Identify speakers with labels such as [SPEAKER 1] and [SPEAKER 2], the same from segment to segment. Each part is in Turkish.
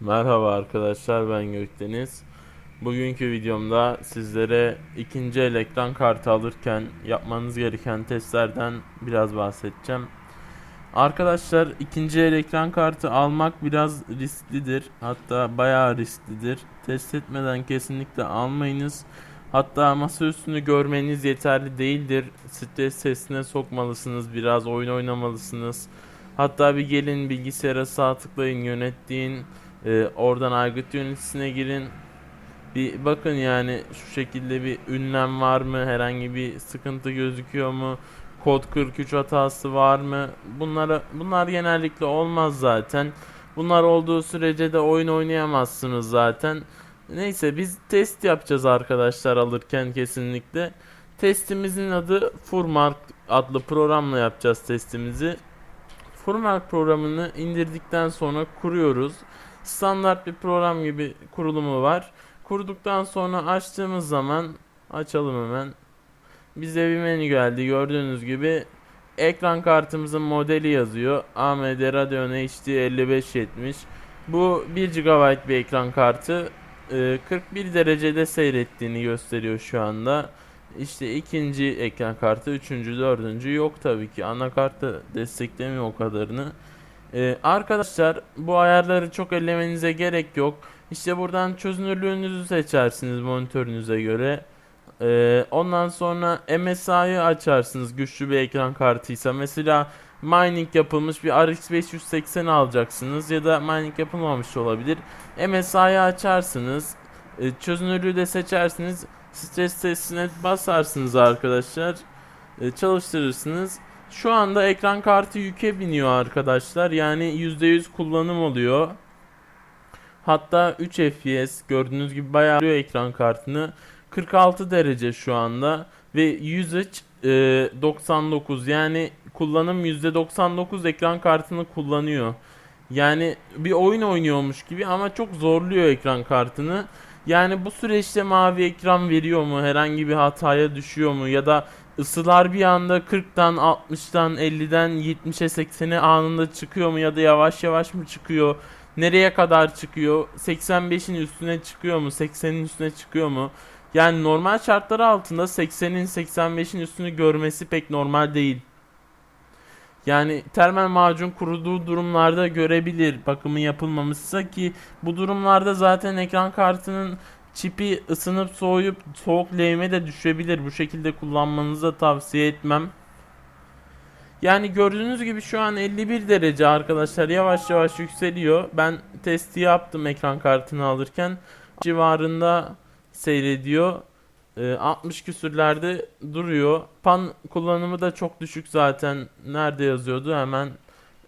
[SPEAKER 1] Merhaba arkadaşlar ben Gökdeniz. Bugünkü videomda sizlere ikinci el ekran kartı alırken yapmanız gereken testlerden biraz bahsedeceğim. Arkadaşlar ikinci el ekran kartı almak biraz risklidir. Hatta bayağı risklidir. Test etmeden kesinlikle almayınız. Hatta masaüstünü görmeniz yeterli değildir. Stres testine sokmalısınız. Biraz oyun oynamalısınız. Hatta bir gelin bilgisayara sağ tıklayın yönettiğin ee, oradan aygıt yöneticisine girin. Bir bakın yani şu şekilde bir ünlem var mı? Herhangi bir sıkıntı gözüküyor mu? Kod 43 hatası var mı? Bunlara bunlar genellikle olmaz zaten. Bunlar olduğu sürece de oyun oynayamazsınız zaten. Neyse biz test yapacağız arkadaşlar alırken kesinlikle. Testimizin adı Furmark adlı programla yapacağız testimizi. Furmark programını indirdikten sonra kuruyoruz. Standart bir program gibi kurulumu var. Kurduktan sonra açtığımız zaman açalım hemen. Bize bir menü geldi. Gördüğünüz gibi ekran kartımızın modeli yazıyor. AMD Radeon HD 5570. Bu 1 GB bir ekran kartı. Ee, 41 derecede seyrettiğini gösteriyor şu anda. İşte ikinci ekran kartı, üçüncü, dördüncü yok tabii ki. Anakartı desteklemiyor o kadarını. Ee, arkadaşlar bu ayarları çok ellemenize gerek yok. İşte buradan çözünürlüğünüzü seçersiniz monitörünüze göre. Ee, ondan sonra MSI'yi açarsınız güçlü bir ekran kartıysa. Mesela mining yapılmış bir RX 580 alacaksınız ya da mining yapılmamış olabilir. MSI'yi açarsınız. Ee, çözünürlüğü de seçersiniz. Stres testine basarsınız arkadaşlar. Ee, çalıştırırsınız. Şu anda ekran kartı yüke biniyor arkadaşlar. Yani %100 kullanım oluyor. Hatta 3 FPS gördüğünüz gibi bayağı alıyor ekran kartını. 46 derece şu anda ve usage e, 99 yani kullanım %99 ekran kartını kullanıyor. Yani bir oyun oynuyormuş gibi ama çok zorluyor ekran kartını. Yani bu süreçte mavi ekran veriyor mu? Herhangi bir hataya düşüyor mu? Ya da ısılar bir anda 40'tan 60'tan 50'den 70'e 80'e anında çıkıyor mu? Ya da yavaş yavaş mı çıkıyor? Nereye kadar çıkıyor? 85'in üstüne çıkıyor mu? 80'in üstüne çıkıyor mu? Yani normal şartlar altında 80'in 85'in üstünü görmesi pek normal değil. Yani termal macun kuruduğu durumlarda görebilir bakımı yapılmamışsa ki bu durumlarda zaten ekran kartının çipi ısınıp soğuyup soğuk lehime de düşebilir. Bu şekilde kullanmanızı da tavsiye etmem. Yani gördüğünüz gibi şu an 51 derece arkadaşlar yavaş yavaş yükseliyor. Ben testi yaptım ekran kartını alırken civarında seyrediyor. Ee, 60 küsürlerde duruyor. Pan kullanımı da çok düşük zaten. Nerede yazıyordu? Hemen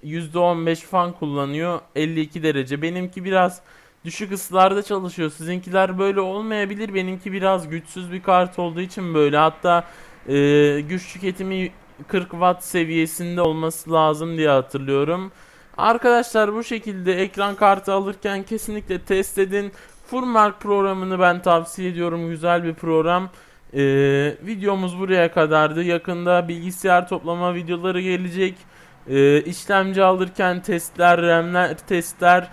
[SPEAKER 1] %15 fan kullanıyor. 52 derece. Benimki biraz düşük ısılarda çalışıyor. Sizinkiler böyle olmayabilir. Benimki biraz güçsüz bir kart olduğu için böyle. Hatta e, güç tüketimi 40 watt seviyesinde olması lazım diye hatırlıyorum. Arkadaşlar bu şekilde ekran kartı alırken kesinlikle test edin. Furmark programını ben tavsiye ediyorum. Güzel bir program. Ee, videomuz buraya kadardı. Yakında bilgisayar toplama videoları gelecek. Ee, işlemci alırken testler, RAM'ler, testler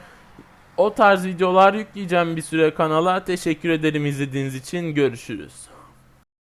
[SPEAKER 1] o tarz videolar yükleyeceğim bir süre kanala. Teşekkür ederim izlediğiniz için. Görüşürüz.